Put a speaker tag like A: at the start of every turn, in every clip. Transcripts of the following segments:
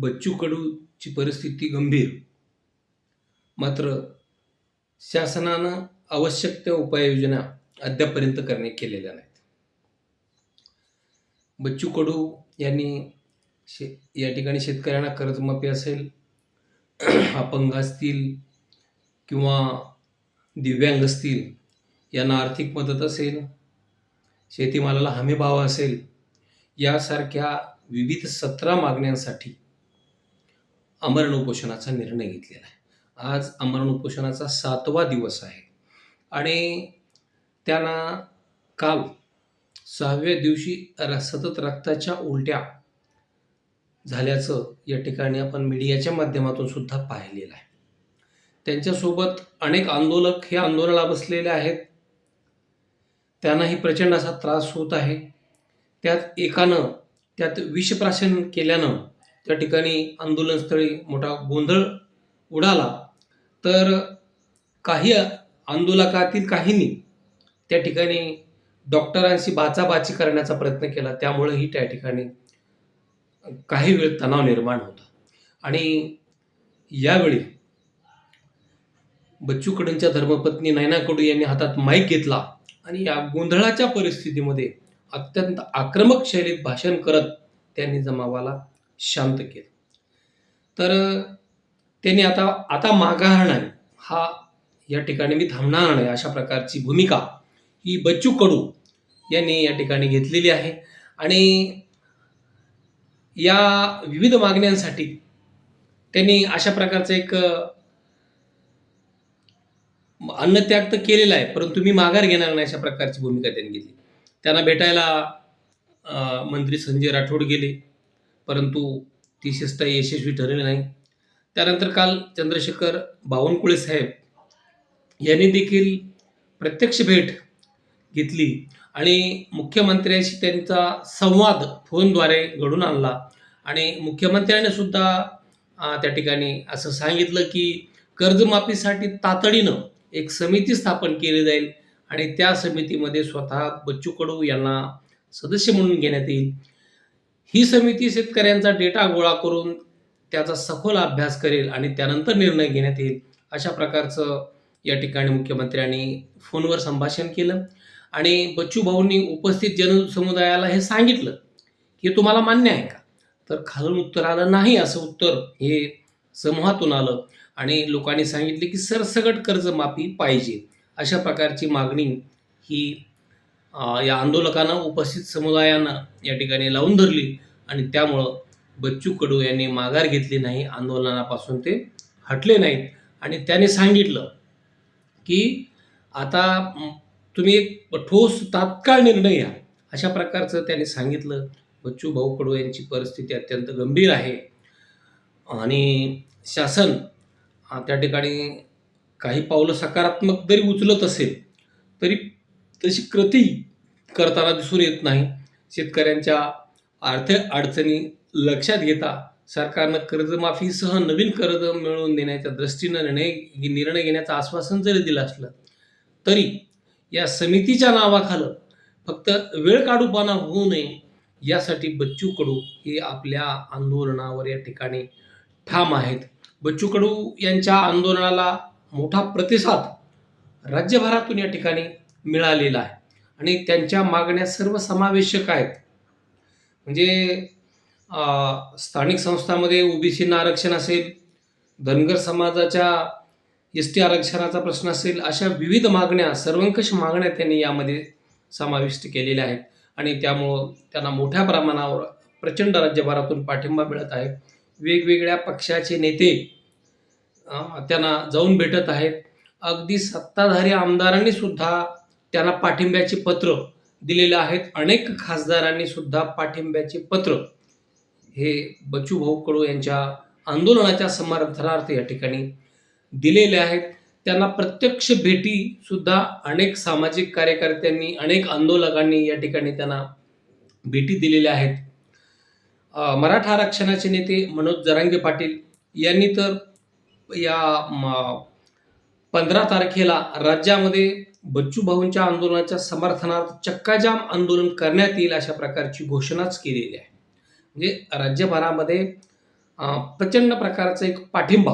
A: बच्चू कडूची परिस्थिती गंभीर. मात्र शासनानं आवश्यक त्या उपाययोजना अद्यापर्यंत करणे केलेल्या नाहीत. बच्चू कडू यांनी शे या ठिकाणी शेतकऱ्यांना कर्जमाफी असेल अपंग असतील किंवा दिव्यांग असतील यांना आर्थिक मदत असेल शेतीमालाला हमीभाव असेल यासारख्या विविध सतरा मागण्यांसाठी अमरण उपोषणाचा निर्णय घेतलेला आहे. आज अमरण उपोषणाचा सातवा दिवस आहे. आणि त्यांना काल सहाव्या दिवशी र सतत रक्ताच्या उलट्या झाल्याचं या ठिकाणी आपण मीडियाच्या माध्यमातून सुद्धा पाहिलेलं आहे. त्यांच्यासोबत अनेक आंदोलक हे आंदोलनाला बसलेले आहेत. त्यांनाही प्रचंड असा त्रास होत आहे. त्यात एकानं त्यात विषप्राशन केल्यानं त्या ठिकाणी आंदोलनस्थळी मोठा गोंधळ उडाला. तर काही आंदोलकातील काहींनी त्या ठिकाणी डॉक्टरांशी बाचाबाची करण्याचा प्रयत्न केला. त्यामुळेही त्या ठिकाणी काही वेळ तणाव निर्माण होता. आणि यावेळी बच्चू कडूंच्या धर्मपत्नी नैना कडू यांनी हातात माईक घेतला आणि या गोंधळाच्या परिस्थितीमध्ये अत्यंत आक्रमक शैलीत भाषण करत त्यांनी जमावाला शांत केलं. तर त्यांनी आता आता माघार नाही. हा या ठिकाणी मी थांबणार नाही. अशा प्रकारची भूमिका ही बच्चू कडू यांनी या ठिकाणी घेतलेली आहे. आणि या विविध मागण्यांसाठी त्यांनी अशा प्रकारचं एक अन्नत्याग तर केलेला आहे परंतु मी माघार घेणार नाही अशा प्रकारची भूमिका त्यांनी घेतली. त्यांना भेटायला मंत्री संजय राठोड गेले. परंतु ती शिस्त यशस्वी ठरली नाही. त्यानंतर काल चंद्रशेखर बावनकुळे साहेब यांनी देखील प्रत्यक्ष भेट घेतली आणि मुख्यमंत्र्यांशी त्यांचा संवाद फोनद्वारे घडून आणला. आणि मुख्यमंत्र्याने सुद्धा त्या ठिकाणी असं सांगितलं की कर्जमाफीसाठी तातडीनं एक समिती स्थापन केली जाईल आणि त्या समितीमध्ये स्वतः बच्चू कडू यांना सदस्य म्हणून घेण्यात येईल. ही समिती शेतकऱ्यांचा डेटा गोळा करून त्याचा सखोल अभ्यास करेल आणि त्यानंतर निर्णय घेण्यात येईल अशा प्रकारचं या ठिकाणी मुख्यमंत्र्यांनी फोनवर संभाषण केलं. आणि बच्चू भाऊंनी उपस्थित जनसमुदायाला हे सांगितलं की तुम्हाला मान्य आहे का? तर खालून उत्तर आलं नाही असं उत्तर हे समूहातून आलं आणि लोकांनी सांगितले की सरसकट कर्जमाफी पाहिजे अशा प्रकारची मागणी ही या आंदोलकांना उपस्थित समुदायानं या ठिकाणी लावून धरली आणि त्यामुळं बच्चू कडू यांनी माघार घेतली नाही आंदोलनापासून ते हटले नाहीत. आणि त्याने सांगितलं की आता तुम्ही एक ठोस तात्काळ निर्णय घ्या. अशा प्रकारचं त्यांनी सांगितलं. बच्चू भाऊ कडू यांची परिस्थिती अत्यंत गंभीर आहे. आणि शासन त्या ठिकाणी काही पावलं सकारात्मक जरी उचलत असेल तरी तशी कृती करताना दिसून येत नाही. शेतकऱ्यांच्या आर्थिक अडचणी लक्षात घेता सरकारनं कर्जमाफीसह नवीन कर्ज मिळवून देण्याच्या दृष्टीनं निर्णय निर्णय घेण्याचं आश्वासन जरी दिलं असलं तरी या समितीच्या नावाखालं फक्त वेळ काढूपणा होऊ नये यासाठी बच्चू कडू हे आपल्या आंदोलनावर या ठिकाणी ठाम आहेत. बच्चू कडू यांच्या आंदोलनाला मोठा प्रतिसाद राज्यभरातून या ठिकाणी मिळालेला आहे. आणि त्यांच्या मागण्या सर्व समावेशक आहेत. म्हणजे स्थानिक संस्थांमध्ये ओबीसींना आरक्षण असेल धनगर समाजाच्या एस टी आरक्षणाचा प्रश्न असेल अशा विविध मागण्या सर्वंकष मागण्या त्यांनी यामध्ये समाविष्ट केलेल्या आहेत. आणि त्यामुळं त्यांना मोठ्या प्रमाणावर प्रचंड राज्यभरातून पाठिंबा मिळत आहे. वेगवेगळ्या पक्षाचे नेते त्यांना जाऊन भेटत आहेत. अगदी सत्ताधारी आमदारांनी सुद्धा त्यांना पाठिंब्याची पत्र दिलेले आहेत. अनेक खासदारांनी सुद्धा पाठिंब्याचे पत्र. हे बच्चू भाऊ कडू यांच्या आंदोलनाच्या समर्थनार्थ या ठिकाणी दिलेले आहेत. त्यांना प्रत्यक्ष भेटी सुद्धा अनेक सामाजिक कार्यकर्त्यांनी अनेक आंदोलकांनी या ठिकाणी त्यांना भेटी दिलेल्या आहेत. मराठा आरक्षणाचे नेते मनोज जरांगे पाटील यांनी तर या पंधरा तारखेला राज्यामध्ये बच्चू भाऊंच्या आंदोलनाच्या समर्थनार्थ चक्काजाम आंदोलन करण्यात येईल अशा प्रकारची घोषणाच केलेली आहे. म्हणजे राज्यभरामध्ये प्रचंड प्रकारचा एक पाठिंबा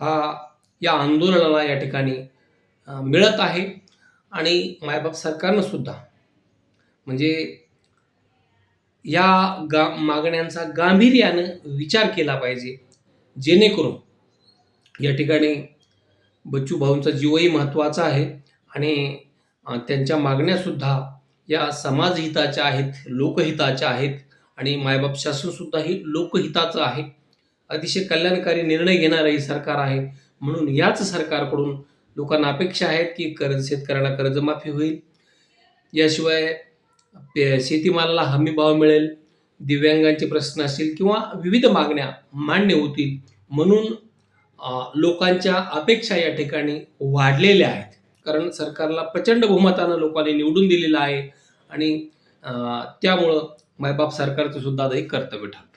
A: हा या आंदोलनाला या ठिकाणी मिळत आहे आणि मायबाप सरकारनं सुद्धा म्हणजे या गा मागण्यांचा गांभीर्यानं विचार केला पाहिजे जेणेकरून या ठिकाणी बच्चू भाऊंचा जीवही महत्त्वाचा आहे आणि त्यांच्या मागण्यासुद्धा या समाजहिताच्या आहेत लोकहिताच्या आहेत आणि मायबाप शासनसुद्धा ही लोकहिताचं आहे. अतिशय कल्याणकारी निर्णय घेणारं हे सरकार आहे. म्हणून याच सरकारकडून लोकांना अपेक्षा आहेत की कर्ज शेतकऱ्यांना कर्जमाफी होईल. याशिवाय पे शेतीमालाला हमी भाव मिळेल दिव्यांगांचे प्रश्न असतील किंवा विविध मागण्या मान्य होतील. म्हणून लोकांच्या अपेक्षा या ठिकाणी वाढलेल्या आहेत. कारण सरकारला प्रचंड बहुमतानं लोकांनी निवडून दिलेलं आहे आणि त्यामुळं मायबाप सरकारचं सुद्धा एक कर्तव्य ठरतं.